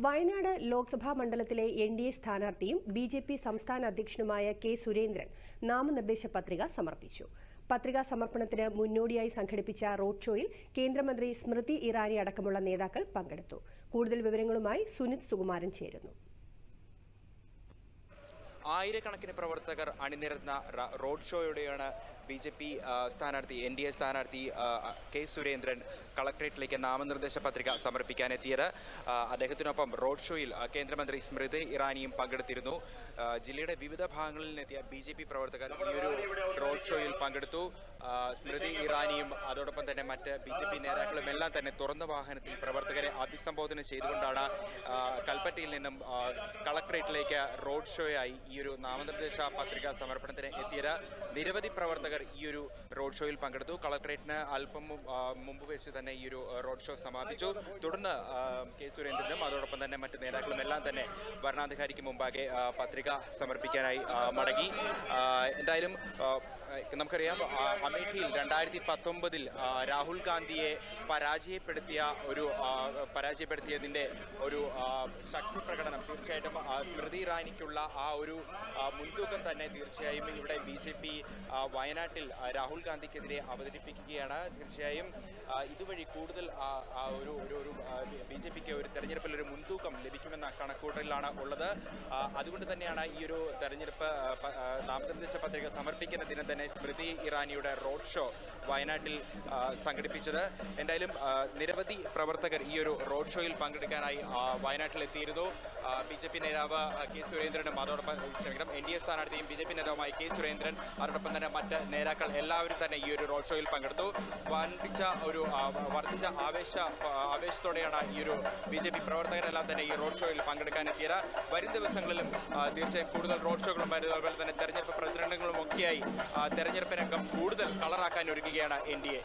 വയനാട് ലോക്സഭാ മണ്ഡലത്തിലെ N D A സ്ഥാനാർത്ഥിയും B J P സംസ്ഥാന അധ്യക്ഷനുമായ കെ സുരേന്ദ്രൻ നാമനിർദ്ദേശ പത്രിക സമർപ്പിച്ചു. പത്രികാ സമർപ്പണത്തിന് മുന്നോടിയായി സംഘടിപ്പിച്ച റോഡ് ഷോയിൽ കേന്ദ്രമന്ത്രി സ്മൃതി ഇറാനി അടക്കമുള്ള നേതാക്കൾ പങ്കെടുത്തു. കൂടുതൽ വിവരങ്ങളുമായി സുനിത് സുകുമാരൻ ചേരുന്നു. ആയിരക്കണക്കിന് പ്രവർത്തകർ അണിനിരന്ന റോഡ് ഷോയോടെയാണ് ബി ജെ പി സ്ഥാനാർത്ഥി എൻ ഡി എ സ്ഥാനാർത്ഥി കെ സുരേന്ദ്രൻ കളക്ട്രേറ്റിലേക്ക് നാമനിർദ്ദേശ പത്രിക സമർപ്പിക്കാനെത്തിയത്. അദ്ദേഹത്തിനൊപ്പം റോഡ് ഷോയിൽ കേന്ദ്രമന്ത്രി സ്മൃതി ഇറാനിയും പങ്കെടുത്തിരുന്നു. ജില്ലയുടെ വിവിധ ഭാഗങ്ങളിൽ നിന്നെത്തിയ ബി പ്രവർത്തകർ ഈ ഒരു റോഡ് ഷോയിൽ പങ്കെടുത്തു. സ്മൃതി ഇറാനിയും അതോടൊപ്പം തന്നെ മറ്റ് ബി ജെ പി നേതാക്കളും എല്ലാം തന്നെ തുറന്ന വാഹനത്തിൽ പ്രവർത്തകരെ അഭിസംബോധന ചെയ്തുകൊണ്ടാണ് കൽപ്പറ്റയിൽ നിന്നും കളക്ട്രേറ്റിലേക്ക് റോഡ് ഷോയായി ഈ ഒരു നാമനിർദ്ദേശ പത്രിക സമർപ്പണത്തിന് എത്തിയത്. നിരവധി പ്രവർത്തകർ ഈ ഒരു റോഡ് ഷോയിൽ പങ്കെടുത്തു. കളക്ട്രേറ്റിന് അല്പം മുമ്പ് വെച്ച് തന്നെ ഈ ഒരു റോഡ് ഷോ സമാപിച്ചു. തുടർന്ന് കെ സുരേന്ദ്രനും അതോടൊപ്പം തന്നെ മറ്റ് നേതാക്കളും എല്ലാം തന്നെ ഭരണാധികാരിക്ക് മുമ്പാകെ പത്രിക സമർപ്പിക്കാനായി മടങ്ങി. എന്തായാലും നമുക്കറിയാം അമേഠിയിൽ രണ്ടായിരത്തി പത്തൊമ്പതിൽ രാഹുൽ ഗാന്ധിയെ പരാജയപ്പെടുത്തിയ ഒരു പരാജയപ്പെടുത്തിയതിന്റെ ഒരു ശക്തി പ്രകടനം തീർച്ചയായിട്ടും സ്മൃതി ഇറാനിക്കുള്ള ആ ഒരു മുൻതൂക്കം തന്നെ തീർച്ചയായും ഇവിടെ ബി ജെ പി വയനാട്ടിൽ രാഹുൽ ഗാന്ധിക്കെതിരെ അവതരിപ്പിക്കുകയാണ്. തീർച്ചയായും ഇതുവഴി കൂടുതൽ ഒരു ഒരു ബി ജെ പിക്ക് ഒരു തെരഞ്ഞെടുപ്പിൽ ഒരു മുൻതൂക്കം ലഭിക്കുമെന്ന കണക്കൂട്ടലിലാണ് ഉള്ളത്. അതുകൊണ്ട് തന്നെയാണ് ഈ ഒരു തെരഞ്ഞെടുപ്പ് നാമനിർദ്ദേശ പത്രിക സമർപ്പിക്കുന്ന ദിനം തന്നെ സ്മൃതി ഇറാനിയുടെ റോഡ് ഷോ വയനാട്ടിൽ സംഘടിപ്പിച്ചത്. എന്തായാലും നിരവധി പ്രവർത്തകർ ഈ ഒരു റോഡ് ഷോയിൽ പങ്കെടുക്കാനായി വയനാട്ടിലെത്തിയിരുന്നു. ബി ജെ പി നേതാവ് കെ സുരേന്ദ്രനും അതോടൊപ്പം ക്ഷമിക്കണം എൻ ഡി എ സ്ഥാനാർത്ഥിയും ബി ജെ പി നേതാവുമായ കെ സുരേന്ദ്രൻ അതോടൊപ്പം തന്നെ മറ്റ് നേതാക്കൾ എല്ലാവരും തന്നെ ഈ ഒരു റോഡ് ഷോയിൽ പങ്കെടുത്തു. വൻപിച്ച ഒരു വർദ്ധിച്ച ആവേശ ആവേശത്തോടെയാണ് ഈ ഒരു ബി ജെ പി പ്രവർത്തകരെല്ലാം തന്നെ ഈ റോഡ് ഷോയിൽ പങ്കെടുക്കാൻ എത്തിയത് വരും ദിവസങ്ങളിലും തീർച്ചയായും കൂടുതൽ റോഡ് ഷോകളും വരും. അതുപോലെ തന്നെ തെരഞ്ഞെടുപ്പ് പ്രചരണങ്ങളും ഒക്കെയായി തെരഞ്ഞെടുപ്പ് രംഗം കൂടുതൽ കളറാക്കാൻ ഒരുങ്ങുകയാണ് എൻ ഡി എ